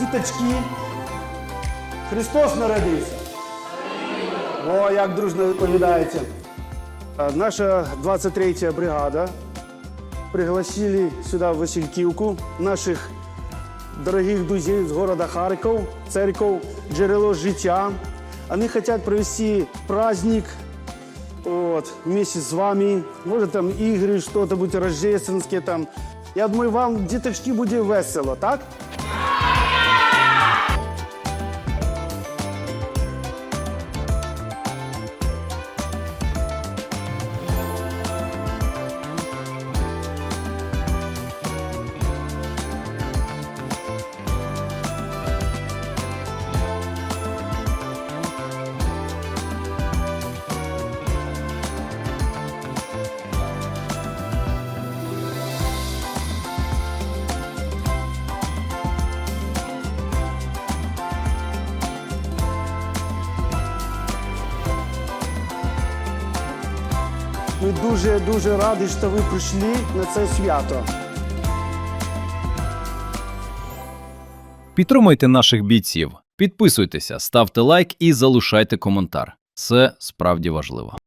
діточки. Христос народився. О, як дружно відповідається. Наша 23-я бригада пригласили сюда в Васильківку наших дорогих друзей з города Харков, церковь «Джерело життя». Они хотят провести праздник вот, вместе с вами. Может, там игры, что-то будет там. Я думаю, вам, діточки, буде весело, так? Ми дуже-дуже раді, що ви прийшли на це свято. Підтримуйте наших бійців, підписуйтеся, ставте лайк і залишайте коментар. Це справді важливо.